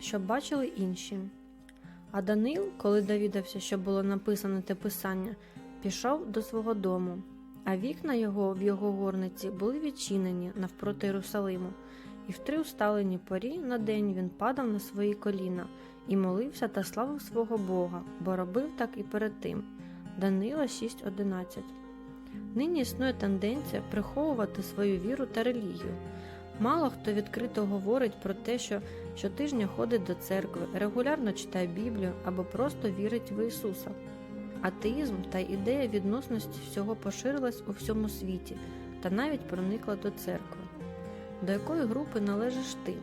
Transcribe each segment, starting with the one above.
щоб бачили інші. А Данил, коли довідався, що було написано те писання, пішов до свого дому, а вікна його в його горниці були відчинені навпроти Єрусалиму, і в три усталені порі на день він падав на свої коліна і молився та славив свого Бога, бо робив так і перед тим. Данила 6.11 Нині існує тенденція приховувати свою віру та релігію. Мало хто відкрито говорить про те, що щотижня ходить до церкви, регулярно читає Біблію або просто вірить в Ісуса. Атеїзм та ідея відносності всього поширилась у всьому світі та навіть проникла до церкви. До якої групи належиш ти?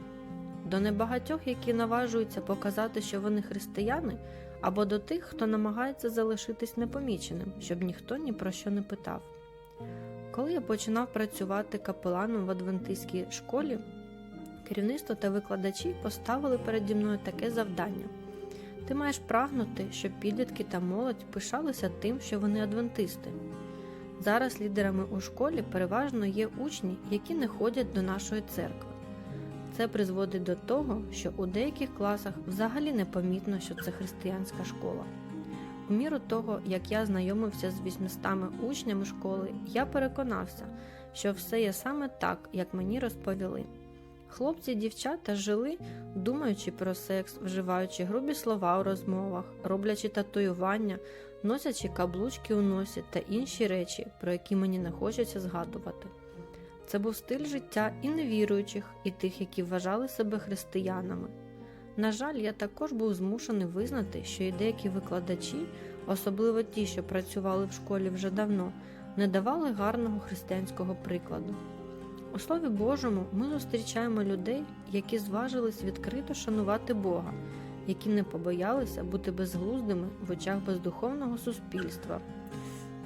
До небагатьох, які наважуються показати, що вони християни, або до тих, хто намагається залишитись непоміченим, щоб ніхто ні про що не питав. Коли я починав працювати капеланом в адвентистській школі, керівництво та викладачі поставили переді мною таке завдання. Ти маєш прагнути, щоб підлітки та молодь пишалися тим, що вони адвентисти. Зараз лідерами у школі переважно є учні, які не ходять до нашої церкви. Це призводить до того, що у деяких класах взагалі не помітно, що це християнська школа. У міру того, як я знайомився з 800 учнями школи, я переконався, що все є саме так, як мені розповіли. Хлопці і дівчата жили, думаючи про секс, вживаючи грубі слова у розмовах, роблячи татуювання, носячи каблучки у носі та інші речі, про які мені не хочеться згадувати. Це був стиль життя і невіруючих, і тих, які вважали себе християнами. На жаль, я також був змушений визнати, що і деякі викладачі, особливо ті, що працювали в школі вже давно, не давали гарного християнського прикладу. У Слові Божому ми зустрічаємо людей, які зважились відкрито шанувати Бога, які не побоялися бути безглуздими в очах бездуховного суспільства,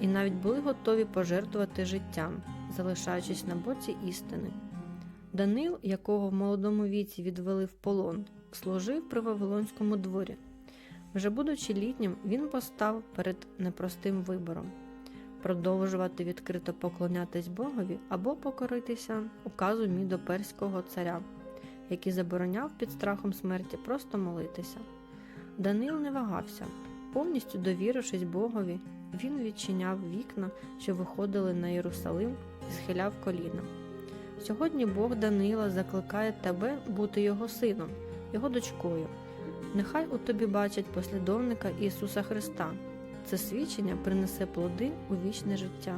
і навіть були готові пожертвувати життям, залишаючись на боці істини. Данил, якого в молодому віці відвели в полон, служив при Вавилонському дворі. Вже будучи літнім, він постав перед непростим вибором продовжувати відкрито поклонятись Богові або покоритися указу мідоперського царя, який забороняв під страхом смерті просто молитися. Данил не вагався, повністю довірившись Богові, він відчиняв вікна, що виходили на Єрусалим, і схиляв коліна. Сьогодні Бог Данила закликає тебе бути його сином, його дочкою. Нехай у тобі бачать послідовника Ісуса Христа. Це свідчення принесе плоди у вічне життя.